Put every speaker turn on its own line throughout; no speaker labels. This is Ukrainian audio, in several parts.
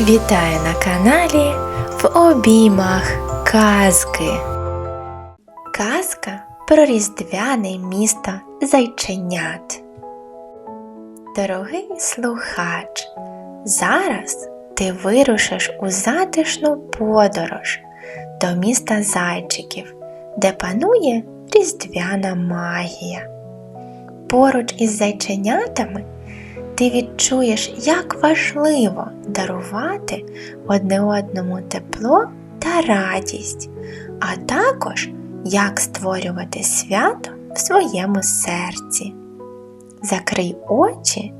Вітаю на каналі в обіймах казки. Казка про різдвяне місто зайченят. Дорогий слухач, зараз ти вирушиш у затишну подорож до міста зайчиків, де панує різдвяна магія. Поруч із зайченятами ти відчуєш, як важливо дарувати одне одному тепло та радість, а також як створювати свято в своєму серці. Закрий очі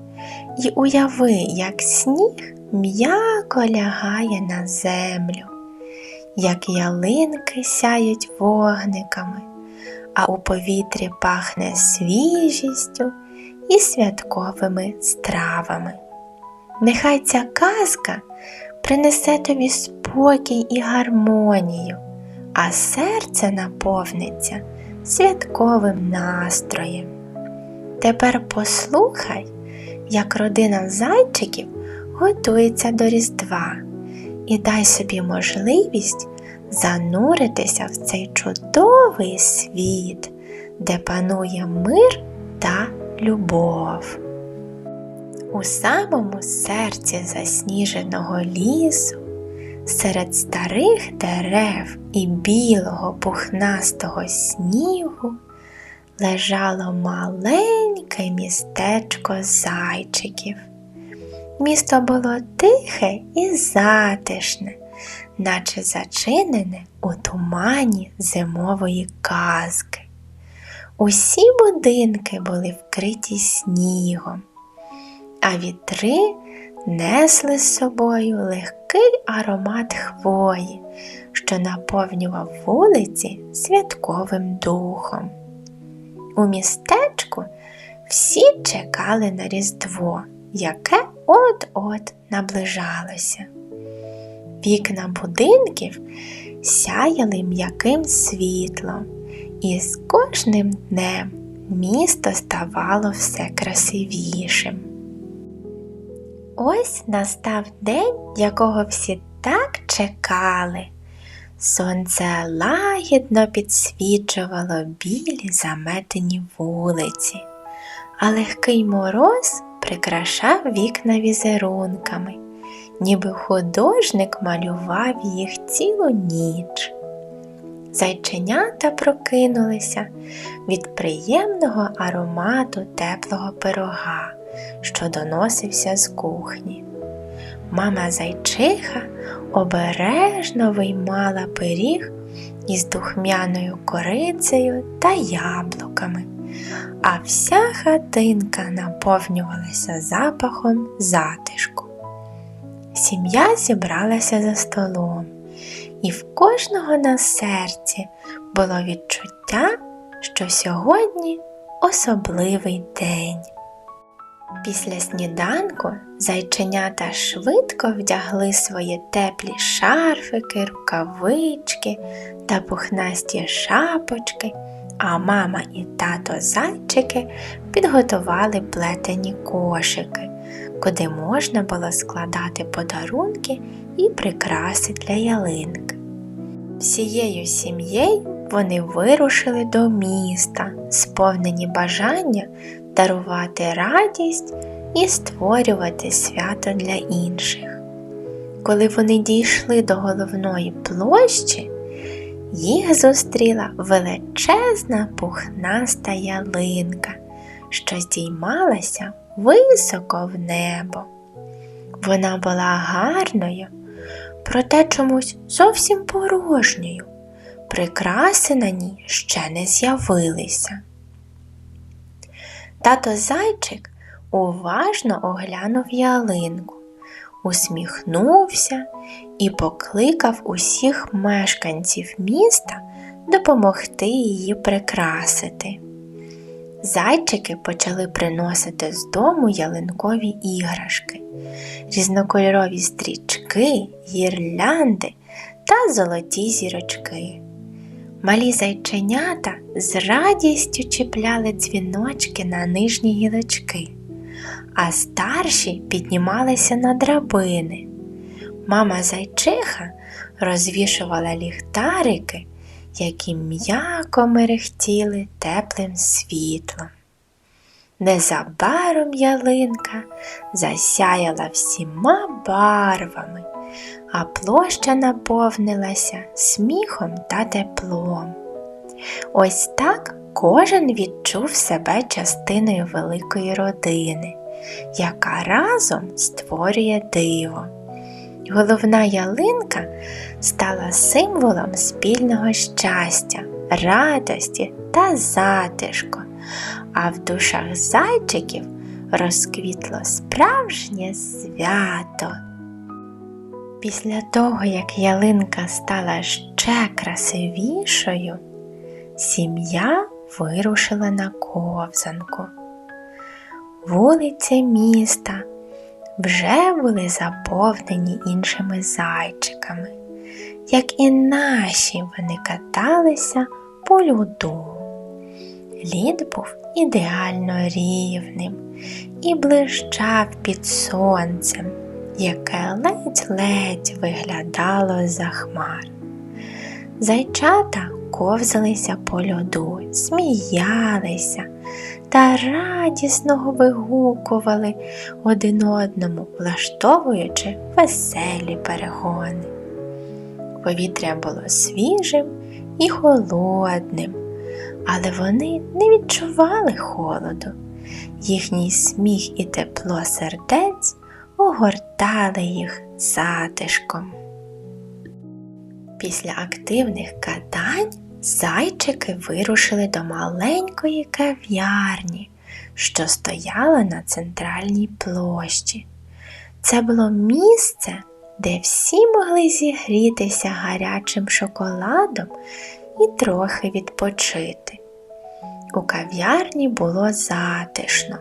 і уяви, як сніг м'яко лягає на землю, як ялинки сяють вогниками, а у повітрі пахне свіжістю і святковими стравами. Нехай ця казка принесе тобі спокій і гармонію, а серце наповниться святковим настроєм. Тепер послухай, як родина зайчиків готується до Різдва, і дай собі можливість зануритися в цей чудовий світ, де панує мир та любов. У самому серці засніженого лісу, серед старих дерев і білого пухнастого снігу лежало маленьке містечко зайчиків. Місто було тихе і затишне, наче зачинене у тумані зимової казки. Усі будинки були вкриті снігом, а вітри несли з собою легкий аромат хвої, що наповнював вулиці святковим духом. У містечку всі чекали на Різдво, яке от-от наближалося. Вікна будинків сяяли м'яким світлом. І з кожним днем місто ставало все красивішим. Ось настав день, якого всі так чекали. Сонце лагідно підсвічувало білі заметені вулиці, а легкий мороз прикрашав вікна візерунками, ніби художник малював їх цілу ніч. Зайченята прокинулися від приємного аромату теплого пирога, що доносився з кухні. Мама зайчиха обережно виймала пиріг із духмяною корицею та яблуками, а вся хатинка наповнювалася запахом затишку. Сім'я зібралася за столом і в кожного на серці було відчуття, що сьогодні особливий день. Після сніданку зайченята швидко вдягли свої теплі шарфики, рукавички та пухнасті шапочки, а мама і тато зайчики підготували плетені кошики, куди можна було складати подарунки і прикраси для ялинки. Всією сім'єю вони вирушили до міста, сповнені бажання дарувати радість і створювати свято для інших. Коли вони дійшли до головної площі, їх зустріла величезна пухнаста ялинка, що здіймалася високо в небо. Вона була гарною, проте чомусь зовсім порожньою. Прикраси на ній ще не з'явилися. Тато зайчик уважно оглянув ялинку, усміхнувся і покликав усіх мешканців міста допомогти її прикрасити. Зайчики почали приносити з дому ялинкові іграшки, різнокольорові стрічки, гірлянди та золоті зірочки. Малі зайченята з радістю чіпляли дзвіночки на нижні гілочки, а старші піднімалися на драбини. Мама зайчиха розвішувала ліхтарики, які м'яко мерехтіли теплим світлом. Незабаром ялинка засяяла всіма барвами, а площа наповнилася сміхом та теплом. Ось так кожен відчув себе частиною великої родини, яка разом створює диво. Головна ялинка стала символом спільного щастя, радості та затишку, а в душах зайчиків розквітло справжнє свято. Після того, як ялинка стала ще красивішою, сім'я вирушила на ковзанку. Вулиці міста вже були заповнені іншими зайчиками, як і наші вони каталися по льоду. Лід був ідеально рівним і блищав під сонцем, яке ледь-ледь виглядало за хмар. Зайчата ковзалися по льоду, сміялися та радісно вигукували один одному, влаштовуючи веселі перегони. Повітря було свіжим і холодним, але вони не відчували холоду. Їхній сміх і тепло сердець огортали їх затишком. Після активних катань зайчики вирушили до маленької кав'ярні, що стояла на центральній площі. Це було місце, де всі могли зігрітися гарячим шоколадом і трохи відпочити. У кав'ярні було затишно,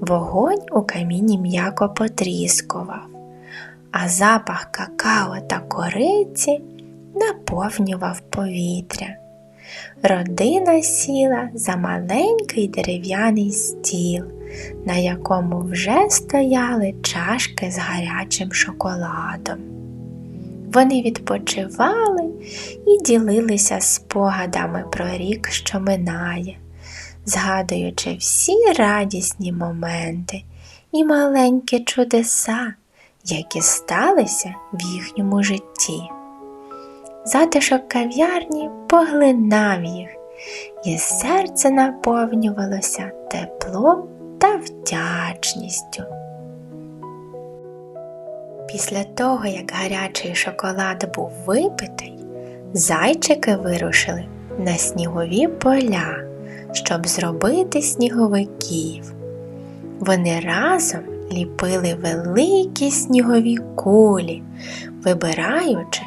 вогонь у каміні м'яко потріскував, а запах какао та кориці наповнював повітря. Родина сіла за маленький дерев'яний стіл, на якому вже стояли чашки з гарячим шоколадом. Вони відпочивали і ділилися спогадами про рік, що минає, згадуючи всі радісні моменти і маленькі чудеса, які сталися в їхньому житті. Затишок кав'ярні поглинав їх, і серце наповнювалося теплом та вдячністю. Після того, як гарячий шоколад був випитий, зайчики вирушили на снігові поля, щоб зробити сніговиків. Вони разом ліпили великі снігові кулі, вибираючи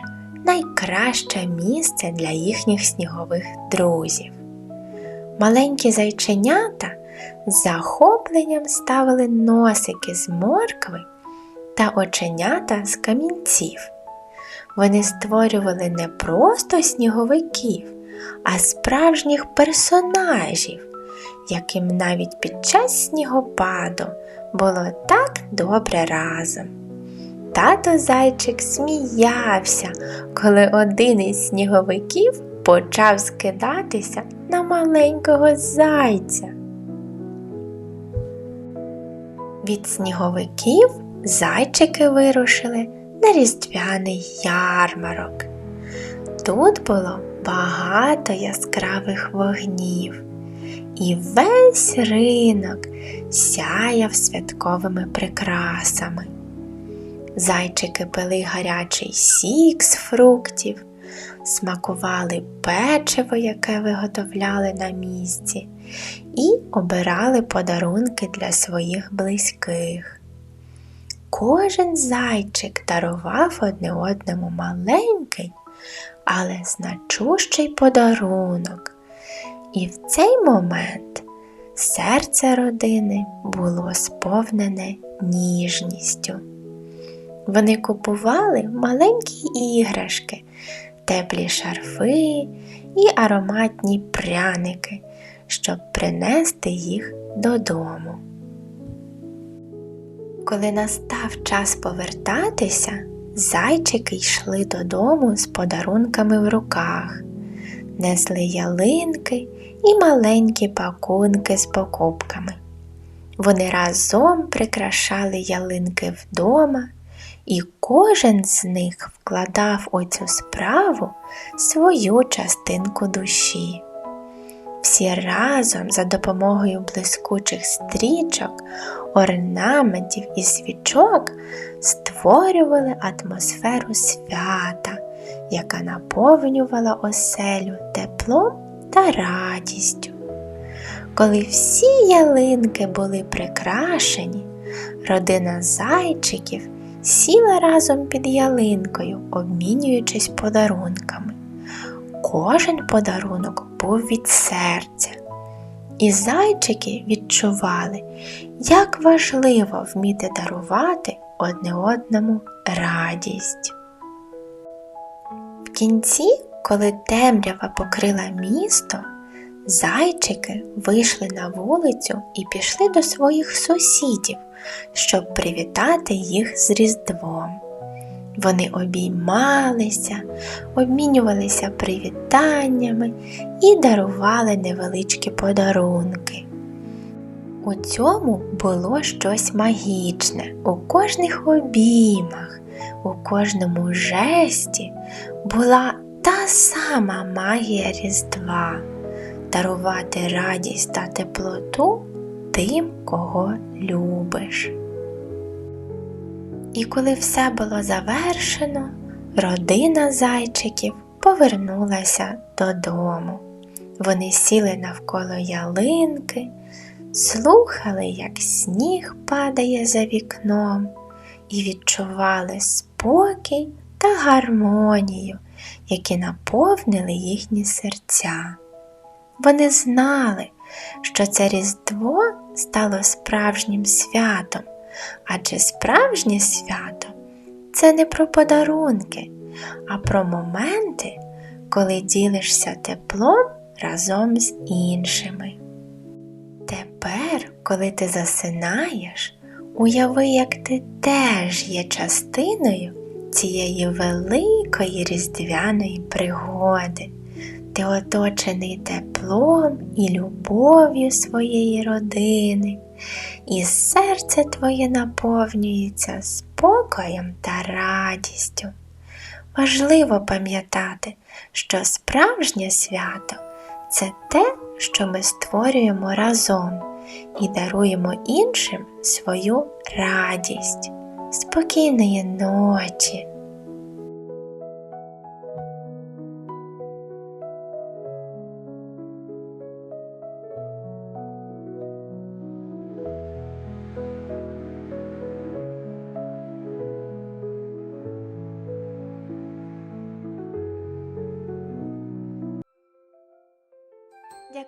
найкраще місце для їхніх снігових друзів. Маленькі зайченята з захопленням ставили носики з моркви та оченята з камінців. Вони створювали не просто сніговиків, а справжніх персонажів, яким навіть під час снігопаду було так добре разом. Тато зайчик сміявся, коли один із сніговиків почав скидатися на маленького зайця. Від сніговиків зайчики вирушили на різдвяний ярмарок. Тут було багато яскравих вогнів, і весь ринок сяяв святковими прикрасами. Зайчики пили гарячий сік з фруктів, смакували печиво, яке виготовляли на місці, і обирали подарунки для своїх близьких. Кожен зайчик дарував одне одному маленький, але значущий подарунок. І в цей момент серце родини було сповнене ніжністю. Вони купували маленькі іграшки, теплі шарфи і ароматні пряники, щоб принести їх додому. Коли настав час повертатися, зайчики йшли додому з подарунками в руках, несли ялинки і маленькі пакунки з покупками. Вони разом прикрашали ялинки вдома, і кожен з них вкладав у цю справу свою частинку душі. Всі разом за допомогою блискучих стрічок, орнаментів і свічок створювали атмосферу свята, яка наповнювала оселю теплом та радістю. Коли всі ялинки були прикрашені, родина зайчиків сіла разом під ялинкою, обмінюючись подарунками. Кожен подарунок був від серця, і зайчики відчували, як важливо вміти дарувати одне одному радість. В кінці, коли темрява покрила місто, Зайчики вийшли на вулицю і пішли до своїх сусідів, щоб привітати їх з Різдвом. Вони обіймалися, обмінювалися привітаннями і дарували невеличкі подарунки. У цьому було щось магічне, у кожних обіймах, у кожному жесті була та сама магія Різдва дарувати радість та теплоту тим, кого любиш. І коли все було завершено, родина зайчиків повернулася додому. Вони сіли навколо ялинки, слухали, як сніг падає за вікном, і відчували спокій та гармонію, які наповнили їхні серця. Вони знали, що це Різдво стало справжнім святом, адже справжнє свято це не про подарунки, а про моменти, коли ділишся теплом разом з іншими. Тепер, коли ти засинаєш, уяви, як ти теж є частиною цієї великої різдвяної пригоди. Ти оточений теплом і любов'ю своєї родини, і серце твоє наповнюється спокоєм та радістю. Важливо пам'ятати, що справжнє свято це те, що ми створюємо разом і даруємо іншим свою радість. Спокійної ночі!